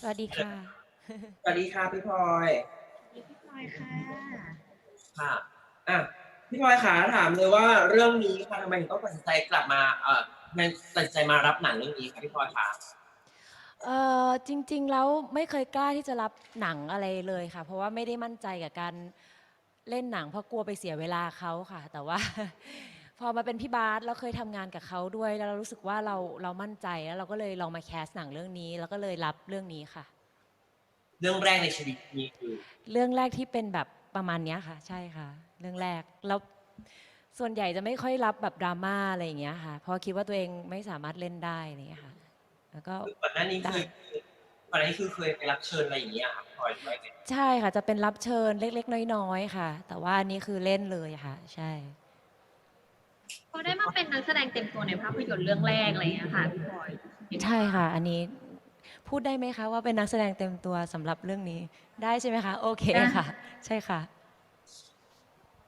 สวัสดีค่ะ สวัสดีค่ะพี่พลอยพี่พลอยค่ะ ค่ะ อะ พี่พลอยขาถามเลยว่าเรื่องนี้ค่ะทำไมถึงต้องตัดสินใจกลับมาเอ่อทำไมตัดสินใจมารับหนังเรื่องนี้ค่ะพี่พลอยขาเอ่อจริงๆ แล้วไม่เคยกล้าที่จะรับหนังอะไรเลยค่ะ เพราะว่าไม่ได้มั่นใจกับการเล่นหนังเพราะกลัวไปเสียเวลาเขาค่ะ แต่ว่า พอมาเป็นพี่บาสแล้วเคยทำงานกับเขาด้วยแล้วเรารู้สึกว่าเราเรามั่นใจแล้วเราก็เลยลองมาแคสหนังเรื่องนี้ แล้วก็เลยรับเรื่องนี้ค่ะ เรื่องแรกในชีวิตนี้คือเรื่องแรกที่เป็นแบบประมาณเนี้ยค่ะ ใช่ค่ะ เรื่องแรกแล้วส่วนใหญ่จะไม่ค่อยรับแบบดราม่าอะไรอย่างเงี้ยค่ะ เพราะคิดว่าตัวเองไม่สามารถเล่นได้อะไรอย่างเงี้ยค่ะ แล้วก็ ก่อนหน้านี้เคยก่อนหน้านี้คือเคยไปรับเชิญอะไรอย่างเงี้ยค่ะพี่พลอยด้วยไหมใช่ค่ะ จะเป็นรับเชิญเล็ก ๆ น้อย ๆ ค่ะ แต่ว่าอันนี้คือเล่นเลยค่ะ ใช่ เขาได้มาเป็นนักแสดงเต็มตัวในภาพยนตร์เรื่องแรกอะไรอย่างเงี้ยค่ะพี่พลอยใช่ค่ะ อันนี้พูดได้ไหมคะว่าเป็นนักแสดงเต็มตัวสำหรับเรื่องนี้ ได้ใช่ไหมคะ โอเคค่ะ ใช่ค่ะ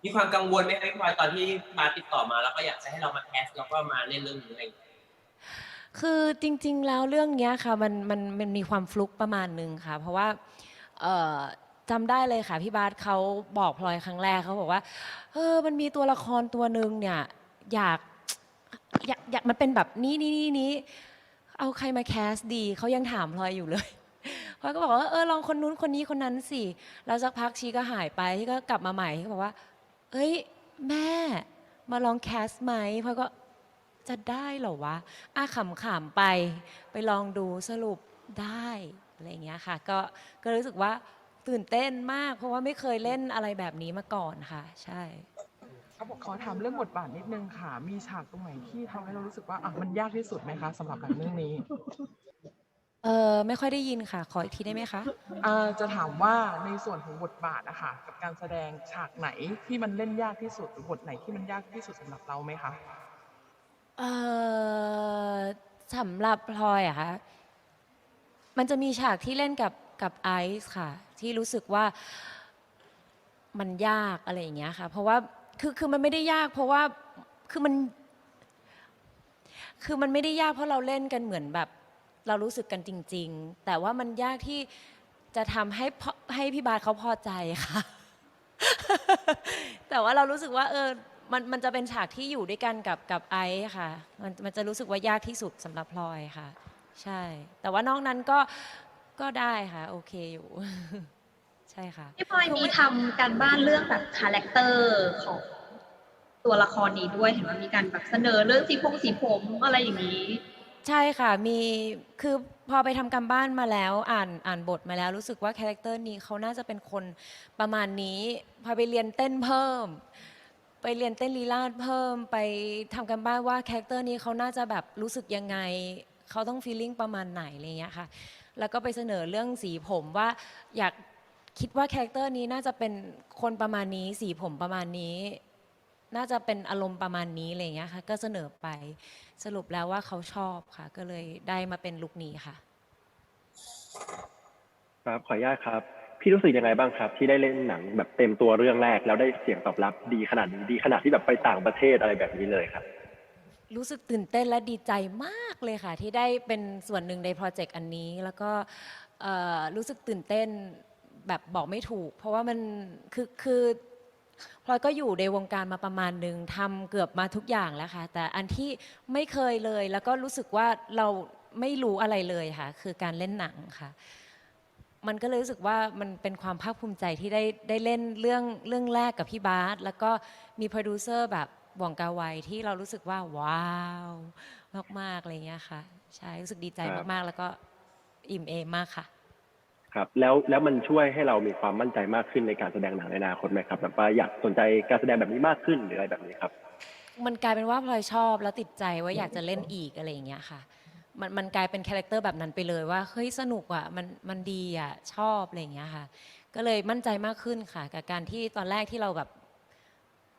มีความกังวลไหมคะพี่พลอยตอนที่มาติดต่อมาแล้วก็อยากจะให้เรามาแคสแล้วก็มาเล่นเรื่องนี้อะไรอย่างเงี้ยคือจริง ๆ แล้วเรื่องเนี้ยค่ะมันมันมันมีความฟลุกประมาณหนึ่งค่ะ เพราะว่าเอ่อจำได้เลยค่ะพี่บาสเขาบอกพลอยครั้งแรกเขาบอกว่าเออมันมีตัวละครตัวหนึ่งเนี่ย อยากอยากอยากมันเป็นแบบนี้นี้นี้นี้เอาใครมาแคสดีเขายังถามพลอยอยู่เลยพลอยก็บอกว่าเออลองคนนู้นคนนี้คนนั้นสิแล้วสักพักชีก็หายไปที่ก็กลับมาใหม่ที่บอกว่า เอ้ย แม่มาลองแคสไหมพลอยก็จะได้เหรอวะอาขำๆไป ไปลองดูสรุปได้อะไรอย่างเงี้ยค่ะ ก็ก็รู้สึกว่าตื่นเต้นมาก เพราะว่าไม่เคยเล่นอะไรแบบนี้มาก่อนค่ะ ใช่ ขาบอกขอถามเรื่องบทบาทนิดนึงค่ะ มีฉากตรงไหนที่ทำให้เรารู้สึกว่าอะมันยากที่สุดไหมคะสำหรับหนังเรื่องนี้เออไม่ค่อยได้ยินค่ะ ขออีกทีได้ไหมคะอ่าจะถามว่าในส่วนของบทบาทอะค่ะกับการแสดงฉากไหนที่มันเล่นยากที่สุดหรือบทไหนที่มันยากที่สุดสำหรับเราไหมคะเออสำหรับพลอยอะคะมันจะมีฉากที่เล่นกับกับไอซ์ค่ะ ที่รู้สึกว่ามันยากอะไรอย่างเงี้ยค่ะ เพราะว่า คือคือมันไม่ได้ยาก เพราะว่าคือมัน คือมันไม่ได้ยากเพราะเราเล่นกันเหมือนแบบ เรารู้สึกกันจริง ๆ แต่ว่ามันยากที่จะทำให้พอให้พี่บาสเขาพอใจค่ะ แต่ว่าเรารู้สึกว่า เออ มันมันจะเป็นฉากที่อยู่ด้วยกันกับกับไอซ์ค่ะ มันมันจะรู้สึกว่ายากที่สุดสำหรับพลอยค่ะ ใช่ แต่ว่านอกนั้นก็ก็ได้ค่ะ โอเคอยู่ ช่ค่ะ พี่พลอยมีทำการบ้านเรื่องแบบคาแรคเตอร์ของตัวละครนี้ด้วยเห็นว่ามีการแบบเสนอเรื่องสีผมสีผมอะไรอย่างนี้ ใช่ค่ะ มี คือพอไปทำการบ้านมาแล้ว อ่าน อ่านบทมาแล้ว รู้สึกว่าคาแรคเตอร์นี้เขาน่าจะเป็นคนประมาณนี้ พอไปเรียนเต้นเพิ่ม ไปเรียนเต้นลีลาดเพิ่ม ไปทำกันบ้านว่าคาแรคเตอร์นี้เขาน่าจะแบบรู้สึกยังไง เขาต้องฟีลลิ่งประมาณไหนอะไรเงี้ยค่ะ แล้วก็ไปเสนอเรื่องสีผมว่าอยาก คิดว่าคาแรคเตอร์นี้น่าจะเป็นคนประมาณนี้สีผมประมาณนี้ น่าจะเป็นอารมณ์ประมาณนี้อะไรเงี้ยค่ะ ก็เสนอไปสรุปแล้วว่าเขาชอบค่ะ ก็เลยได้มาเป็นลุคนี้ค่ะ ครับขออนุญาตครับ พี่รู้สึกยังไงบ้างครับ ที่ได้เล่นหนังแบบเต็มตัวเรื่องแรก แล้วได้เสียงตอบรับดีขนาดนี้ดีขนาดที่แบบไปต่างประเทศอะไรแบบนี้เลยครับ รู้สึกตื่นเต้นและดีใจมากเลยค่ะ ที่ได้เป็นส่วนหนึ่งในโปรเจกต์อันนี้ แล้วก็เอ่อรู้สึกตื่นเต้น แบบบอกไม่ถูก เพราะว่ามันคือคือพลอยก็อยู่ในวงการมาประมาณหนึ่งทำเกือบมาทุกอย่างแล้วค่ะ แต่อันที่ไม่เคยเลย แล้วก็รู้สึกว่าเราไม่รู้อะไรเลยค่ะ คือการเล่นหนังค่ะ มันก็เลยรู้สึกว่ามันเป็นความภาคภูมิใจที่ได้ได้เล่นเรื่องเรื่องแรกกับพี่บาสแล้วก็มีโปรดิวเซอร์แบบหว่องกาไวที่เรารู้สึกว่าว้าวมากๆอะไรเงี้ยค่ะ ใช่รู้สึกดีใจครับมากๆ แล้วก็อิ่มเอมมากค่ะ ครับแล้วแล้วมันช่วยให้เรามีความมั่นใจมากขึ้นในการแสดงหนังในอนาคตไหมครับแบบว่าอยากสนใจการแสดงแบบนี้มากขึ้นหรืออะไรแบบนี้ครับ มันกลายเป็นว่าพลอยชอบแล้วติดใจว่าอยากจะเล่นอีกอะไรอย่างเงี้ยค่ะ มันมันกลายเป็นคาแรคเตอร์แบบนั้นไปเลยว่าเฮ้ยสนุกอะมันมันดีอะชอบอะไรอย่างเงี้ยค่ะ ก็เลยมั่นใจมากขึ้นค่ะ กับการที่ตอนแรกที่เราแบบ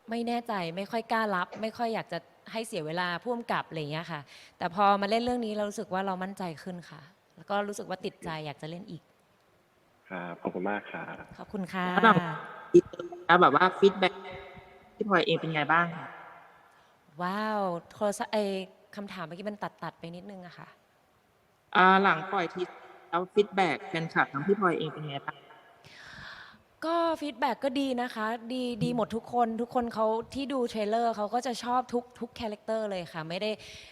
ไม่แน่ใจไม่ค่อยกล้ารับ ไม่ค่อยอยากจะให้เสียเวลาพ่วงกับอะไรอย่างเงี้ยค่ะ แต่พอมาเล่นเรื่องนี้เรารู้สึกว่าเรามั่นใจขึ้นค่ะ แล้วก็รู้สึกว่าติดใจอยากจะเล่นอีก ครับขอบคุณมากครับขอบคุณค่ะ แล้วแบบแล้วแบบว่าฟีดแบ็กพี่พลอยเองเป็นไงบ้างคะว้าวโทรศัพท์ไอคำถามเมื่อกี้มันตัดตัดๆไปนิดนึงอะค่ะ อ่าหลังปล่อยทีแล้วฟีดแบ็กแฟนคลับทั้งพี่พลอยเองเป็นไงบ้าง ก็ฟีดแบ็กก็ดีนะคะ ดีดีหมดทุกคนทุกคนเขาที่ดูเทรลเลอร์เขาก็จะชอบทุกทุกคาแรคเตอร์เลยค่ะ ไม่ได้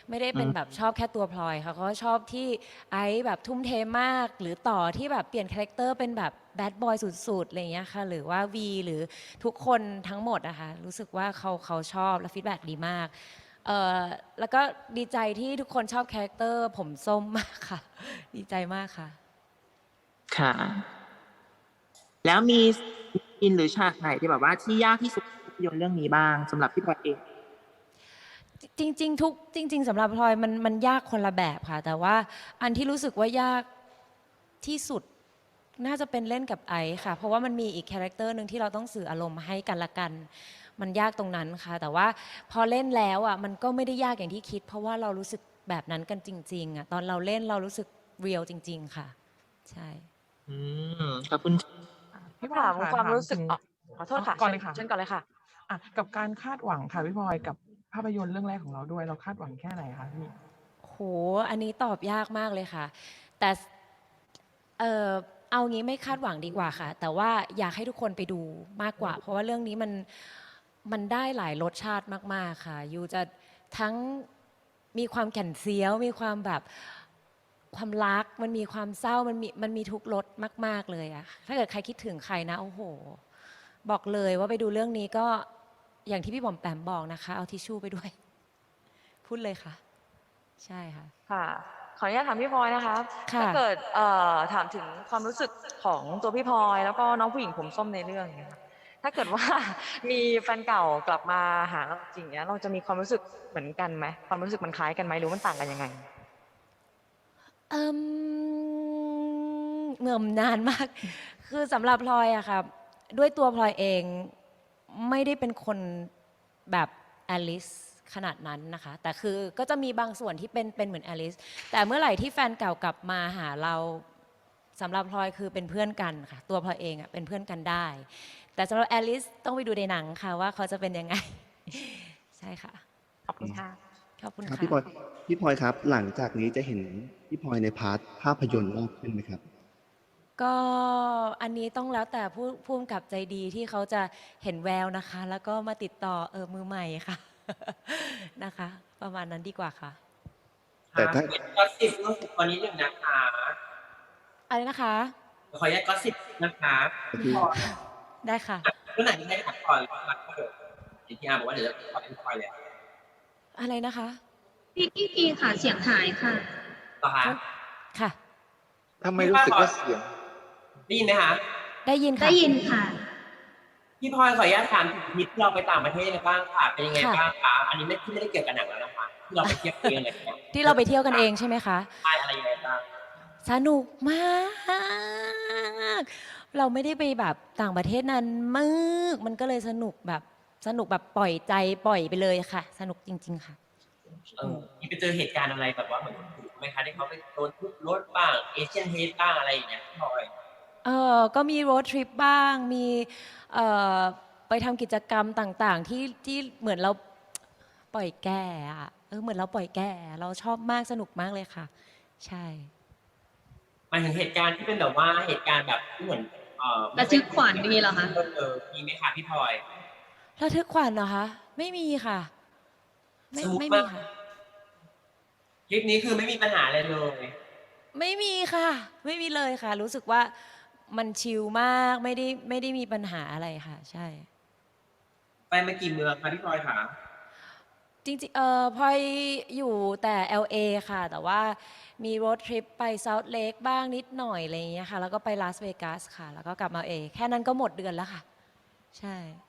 ไม่ได้เป็นแบบชอบแค่ตัวพลอยค่ะเขาก็ชอบที่ไอซ์แบบทุ่มเทมาก หรือต่อที่แบบเปลี่ยนคาแรคเตอร์เป็นแบบแบดบอยสุดๆอะไรอย่างเงี้ยค่ะ หรือว่าวีหรือทุกคนทั้งหมดนะคะรู้สึกว่าเขาเขาชอบและฟีดแบ็กดีมากเออแล้วก็ดีใจที่ทุกคนชอบคาแรคเตอร์ผมส้มมากค่ะ ดีใจมากค่ะ ค่ะ แล้วมีอินหรือฉากไหนที่แบบว่าที่ยากที่สุดในภาพยนตร์เรื่องนี้บ้างสำหรับพี่พลอยเอง จริง ๆ ทุกจริง ๆสำหรับพลอยมันมันยากคนละแบบค่ะ แต่ว่าอันที่รู้สึกว่ายากที่สุดน่าจะเป็นเล่นกับไอซ์ค่ะ เพราะว่ามันมีอีกคาแรคเตอร์หนึ่งที่เราต้องสื่ออารมณ์ให้กันละกัน มันยากตรงนั้นค่ะ แต่ว่าพอเล่นแล้วอะมันก็ไม่ได้ยากอย่างที่คิด เพราะว่าเรารู้สึกแบบนั้นกันจริงๆอะตอนเราเล่นเรารู้สึกเรียลจริง ๆ ค่ะ ใช่ อืมขอบคุณค่ะ พี่พลถาอยมค่ะความถามรู้สึกถึง อ๋อขอโทษค่ะก่อนเลยค่ะเชิญก่อนเลยค่ะ อะกับการคาดหวังค่ะพี่พลอยกับภาพยนตร์เรื่องแรกของเราด้วย เราคาดหวังแค่ไหนคะพี่ โห อันนี้ตอบยากมากเลยค่ะ แต่เออเอางี้ไม่คาดหวังดีกว่าค่ะ แต่ว่าอยากให้ทุกคนไปดูมากกว่า เพราะว่าเรื่องนี้มันมันได้หลายรสชาติมาก ๆ ค่ะ ยูจะทั้งมีความแก่นเซียว มีความแบบ ความรักมันมีความเศร้ามันมีมันมีทุกรสมาก ๆเลยอะถ้าเกิดใครคิดถึงใครนะโอ้โห บอกเลยว่าไปดูเรื่องนี้ก็อย่างที่พี่บอมแปมบอกนะคะ เอาทิชชู่ไปด้วย พูดเลยค่ะ ใช่ค่ะ ค่ะ ขออนุญาตถามพี่พลอยนะคะค่ะ ถ้าเกิดเอ่อถามถึงความรู้สึกของตัวพี่พลอยแล้วก็น้องผู้หญิงผมส้มในเรื่องเนี่ยค่ะถ้าเกิดว่า มีแฟนเก่ากลับมาหาเราจริงเนี้ยเราจะมีความรู้สึกเหมือนกันไหมความรู้สึกมันคล้ายกันไหมหรือมันต่างกันยังไง เอิมเหมื่อมนานมาก คือสำหรับพลอยอะค่ะ ด้วยตัวพลอยเองไม่ได้เป็นคนแบบแอลิสขนาดนั้นนะคะ แต่คือก็จะมีบางส่วนที่เป็นเป็นเหมือนแอลิส แต่เมื่อไหร่ที่แฟนเก่ากลับมาหาเราสำหรับพลอยคือเป็นเพื่อนกันค่ะ ตัวพลอยเองอะเป็นเพื่อนกันได้ แต่สำหรับแอลิสต้องไปดูในหนังค่ะว่าเขาจะเป็นยังไง ใช่ค่ะ ขอบคุณค่ะ ขอบคุณครับค่ะ พี่พลอยพี่พลอยครับ หลังจากนี้จะเห็นพี่พลอยในพาร์ทภาพยนตร์มากขึ้นไหมครับ ก็อันนี้ต้องแล้วแต่ผู้ผู้กำกับใจดีที่เขาจะเห็นแววนะคะ แล้วก็มาติดต่อเออมือใหม่ค่ะ นะคะ ประมาณนั้นดีกว่าค่ะ แต่ถ้า ก็สิบเรื่องสิบวันนี้หนึ่งนะคะอะไรนะคะ ขออนุญาตก็สิบนะคะก็คือพี่พลอยได้ค่ะเรื่องไหนที่ได้ถามก่อนรักก็เดี๋ยวเดี๋ยวพี่อาร์บอกว่าเดี๋ยวจะขอเป็นพลอยเลยเหร อะไรนะคะพี่กี้พีค่ะเสียงหายค่ะอคะค่ะ ทำไมรู้สึกว่าเสียง ได้ยินไหมคะได้ยินค่ะ ได้ยินค่ะ พี่พลอยขออนุญาตถามถึงทริปที่เราไปต่างประเทศกันบ้างค่ะ เป็นยังไงค่ะ บ้างคะอันนี้ไม่ที่ไม่ได้เกี่ยวกับหนังแล้วนะคะที่เราไปเที่ยวเองอะไรอย่างเงี้ยที่เราไปเที่ยวกันเองใช่ไหมคะ ใช่อะไรยังไงบ้างสนุกมาก เราไม่ได้ไปแบบต่างประเทศนั้นมาก มันก็เลยสนุกแบบ สนุกแบบปล่อยใจปล่อยไปเลยค่ะ สนุกจริง ๆ ค่ะ เออมีไปเจอเหตุการณ์อะไรแบบว่าเหมือนถูกไหมคะที่เขาไปโดนทุบรถบ้างเอเชียนเฮดบ้างอะไรอย่างเงี้ยพี่พลอยเออก็มีรถทริปบ้าง มีเอ่อไปทำกิจกรรมต่างๆ ที่ที่เหมือนเราปล่อยแก่อะเออเหมือนเราปล่อยแก่ เราชอบมากสนุกมากเลยค่ะ ใช่ หมายถึงเหตุการณ์ที่เป็นแบบว่าเหตุการณ์แบบที่เหมือนเอ่อระทึกขวัญมีเหรอคะ เออเออมีไหมคะพี่พลอย ระทึกขวัญเหรอคะ ไม่มีค่ะ ไม่สนุกไม่มามีกค่ะ คลิปนี้คือไม่มีปัญหาอะไรเลย ไม่มีค่ะ ไม่มีเลยค่ะ รู้สึกว่ามันชิลมากไม่ได้ไม่ได้มีปัญหาอะไรค่ะ ใช่ ไปมากี่เมืองคะพี่พลอยคะจริงๆเออพลอยอยู่แต่ LA ค่ะ แต่ว่ามีรถทริปไป South Lake บ้างนิดหน่อยอะไรอย่างเงี้ยค่ะ แล้วก็ไปลาสเวกัสค่ะ แล้วก็กลับมาเอ แค่นั้นก็หมดเดือนแล้วค่ะ ใช่ต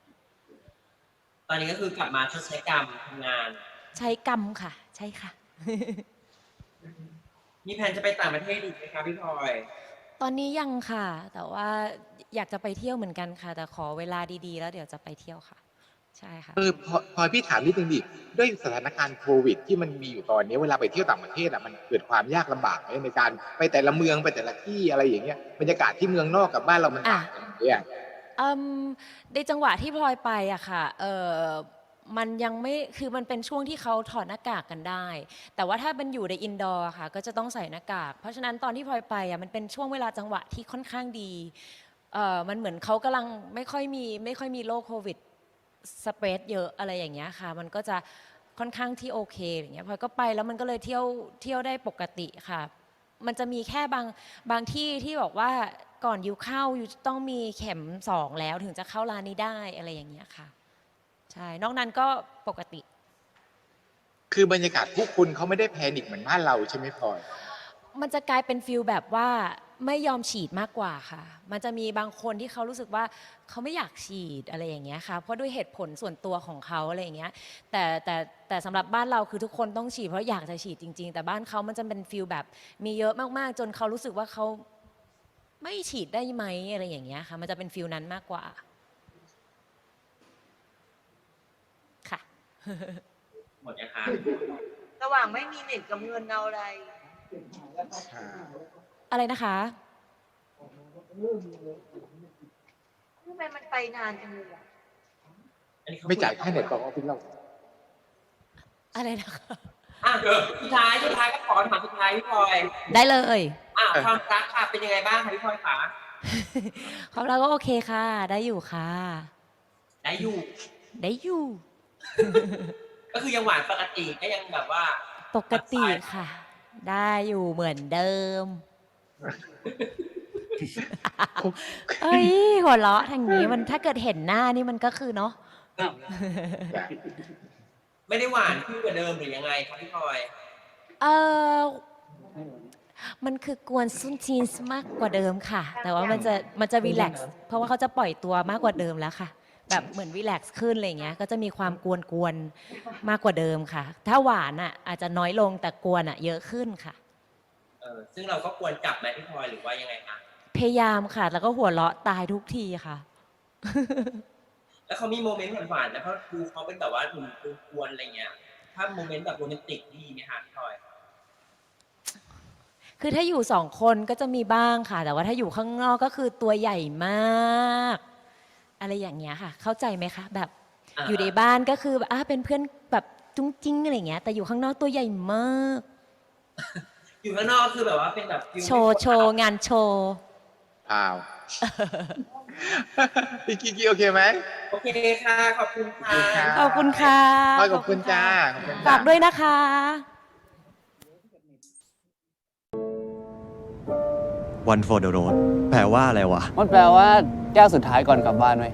อนนี้ก็คือกลับมาชดใช้กรรมทำงาน ใช้กรรมค่ะ ใช่ค่ะ มีแผนจะไปต่างประเทศอีกไหมคะพี่พลอยตอนนี้ยังค่ะ แต่ว่าอยากจะไปเที่ยวเหมือนกันค่ะ แต่ขอเวลาดีๆ แล้วเดี๋ยวจะไปเที่ยวค่ะ ใช่ค่ะเออพอพลอยพี่ถามนิดนึงดิด้วยสถานการณ์โควิด ที่มันมีอยู่ตอนนี้เวลาไปเที่ยวต่างประเทศอะมันเกิดความยากลำบากไหมในการไปแต่ละเมืองไปแต่ละที่อะไรอย่างเงี้ยบรรยากาศที่เมืองนอกกับบ้านเรามันต่างกันเนี่ยอื มในจังหวะที่พลอยไปอะค่ะเออมันยังไม่คือมันเป็นช่วงที่เขาถอดหน้ากากกันได้ แต่ว่าถ้าเป็นอยู่ในอินดอร์ค่ะ ก็จะต้องใส่หน้ากาก เพราะฉะนั้นตอนที่พลอยไปอะมันเป็นช่วงเวลาจังหวะที่ค่อนข้างดีเออมันเหมือนเขากำลังไม่ค่อยมีไม่ค่อยมีโรคโควิดสเปรดเยอะอะไรอย่างเงี้ยค่ะ มันก็จะค่อนข้างที่โอเคอย่างเงี้ยพลอยก็ไปแล้วมันก็เลยเที่ยวเที่ยวได้ปกติค่ะ มันจะมีแค่บางบางที่ที่บอกว่า ก่อนยูเข้ายูต้องมีเข็มสองแล้วถึงจะเข้าร้านนี้ได้อะไรอย่างเงี้ยค่ะใช่นอกนั้นก็ปกติ คือบรรยากาศผู้คนเขาไม่ได้แพนิคเหมือนบ้านเราใช่ไหมพลอย มันจะกลายเป็นฟิลแบบว่าไม่ยอมฉีดมากกว่าค่ะ มันจะมีบางคนที่เขารู้สึกว่าเขาไม่อยากฉีดอะไรอย่างเงี้ยค่ะ เพราะด้วยเหตุผลส่วนตัวของเขาอะไรอย่างเงี้ย แต่แต่แต่สำหรับบ้านเราคือทุกคนต้องฉีดเพราะอยากจะฉีดจริง ๆ แต่บ้านเขามันจะเป็นฟิลแบบมีเยอะมากๆ จนเขารู้สึกว่าเขา ไม่ฉีดได้ไหมอะไรอย่างเงี้ยค่ะ มันจะเป็นฟิลนั้นมากกว่า ค่ะ หมดยังคะระหว่างไม่มีเน็ตกับเงินเอาอะไร อะไรนะคะ ทำไมมันไปนานจังเลยอะอันนี้เขไม่จ่ายค่าเน็ตต่อออฟฟิศเราอะไรนะคะ อะสุดท้ายสุดท้ายก็ขอถามสุดท้ายพี่พลอยได้เลย อะความรักค่ะเป็นยังไงบ้างคะพี่พลอยคะความรักก็โอเคค่ะ ได้อยู่ค่ะ ได้อยู่ ได้อยู่ ก็คือยังหวานปกติก็ยังแบบว่า ปกติค่ะ ได้อยู่เหมือนเดิม เอ้ยหัวเราะทางนี้มันถ้าเกิดเห็นหน้านี่มันก็คือเนาะ ไม่ได้หวานขึ้นกว่าเดิมหรือยังไงคะพี่พลอย เออมันคือกวนซุนทีนส์มากกว่าเดิมค่ะ แต่ว่ามันจะมันจะรีแลกซ์เพราะว่าเขาจะปล่อยตัวมากกว่าเดิมแล้วค่ะ แบบเหมือนรีแลกซ์ขึ้นอะไรเงี้ย ก็จะมีความกวนกวนๆมากกว่าเดิมค่ะ ถ้าหวานอะอาจจะน้อยลงแต่กวนอะเยอะขึ้นค่ะ เออซึ่งเราก็ควรกลับไหมพี่พลอยหรือว่ายังไงคะ พยายามค่ะ แล้วก็หัวเราะตายทุกทีค่ะ แล้วเขามีโมเมนต์หวานๆนะเพราะดูเขาเป็นแบบว่าหนุ่มกวนๆอะไรเงี้ย ถ้าโมเมนต์แบบโรแมนติกดีไหมคะพี่พลอย คือถ้าอยู่สองคนก็จะมีบ้างค่ะ แต่ว่าถ้าอยู่ข้างนอกก็คือตัวใหญ่มาก อะไรอย่างเงี้ยค่ะ เข้าใจไหมคะ แบบอ่า อยู่ในบ้านก็คือแบบอะเป็นเพื่อนแบบจุ้งจิ้งอะไรอย่างเงี้ย แต่อยู่ข้างนอกตัวใหญ่มาก อยู่ข้างนอกคือแบบว่าเป็นแบบฟิลโชว์โชว์งานโชว์ อ้าวพี่กิ๊กกี้โอเคไหมโอเคค่ะ ขอบคุณค่ะ ขอบคุณค่ะพลอยขอบคุณจ้าขอบคุณจ้าฝากด้วยนะคะ One for the road แปลว่าอะไรวะ มันแปลว่าแก้วสุดท้ายก่อนกลับบ้านเว้ย